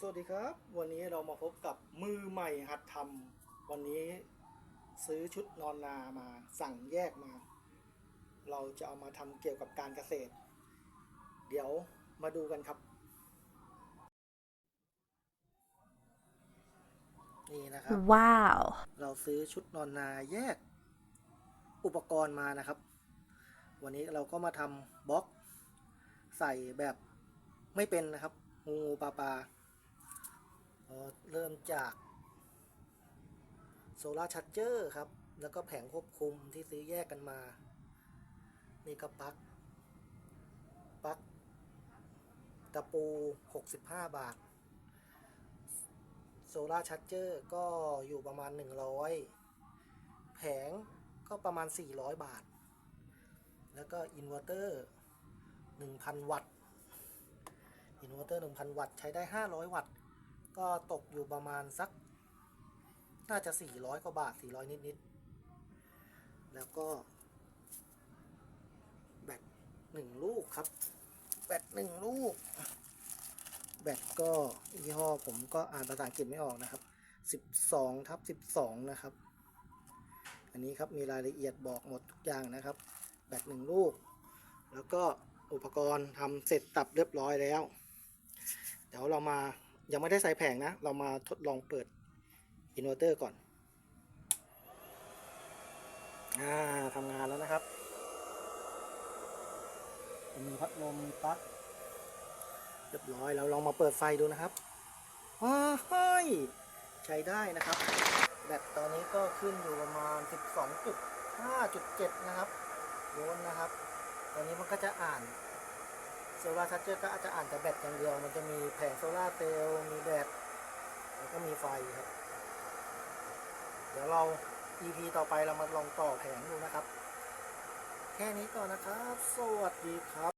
สวัสดีครับ วันนี้เรามาพบกับมือใหม่หัดทำวันนี้ซื้อชุดนอนนามาสั่งแยกมา เราจะเอามาทำเกี่ยวกับการเกษตร เดี๋ยวมาดูกันครับ นี่นะครับ Wow. เราซื้อชุดนอนนาแยก อุปกรณ์มานะครับ วันนี้เราก็มาทำบล็อก ใส่แบบไม่เป็นนะครับงูงูปลาปลา เริ่มจากโซลาร์ชัดเจอร์ครับ แล้วก็แผงควบคุมที่ซื้อแยกกันมา นี่ก็ปลั๊กปลั๊กตะปู 65 บาท โซลาร์ชัดเจอร์ก็อยู่ประมาณ 100 แผงก็ประมาณ 400 บาท แล้วก็อินเวอร์เตอร์ 1,000 วัตต์ อินเวอร์เตอร์ 1,000 วัตต์ ใช้ได้ 500 วัตต์ ก็ตกอยู่ประมาณสัก น่าจะ 400 กว่าบาท 400 นิดๆ แล้วก็ แบต1ลูกครับ แบต1ลูก แบตก็ยี่ห้อผมก็อ่านภาษาอังกฤษไม่ออกนะครับ 12ทับ12 นะครับ อันนี้ครับมีรายละเอียดบอกหมดทุกอย่างนะครับ แบตหนึ่งลูก แล้วก็อุปกรณ์ทำเสร็จตับเรียบร้อยแล้ว เดี๋ยวเรามา ยังไม่ได้ใส่แผงนะ เรามาทดลองเปิดอินเวอร์เตอร์ก่อน อ่าทำงานแล้วนะครับ มีพัดลมมีปลั๊กเรียบร้อยแล้วลองมาเปิดไฟดูนะครับว้ายใช้ได้นะครับ แบตตอนนี้ก็ขึ้นอยู่ประมาณ 12.5.7 นะครับโวลต์นะครับ ตอนนี้มันก็จะอ่าน โซลาร์ชาร์เจอร์ก็อาจจะอ่านแต่แบตอย่างเดียว มันจะมีแผงโซลาร์เซลล์มีแบตแล้วก็มีไฟครับ เดี๋ยวเรา EP ต่อไปเรามาลองต่อแผงดูนะครับ แค่นี้ก่อนนะครับ สวัสดีครับ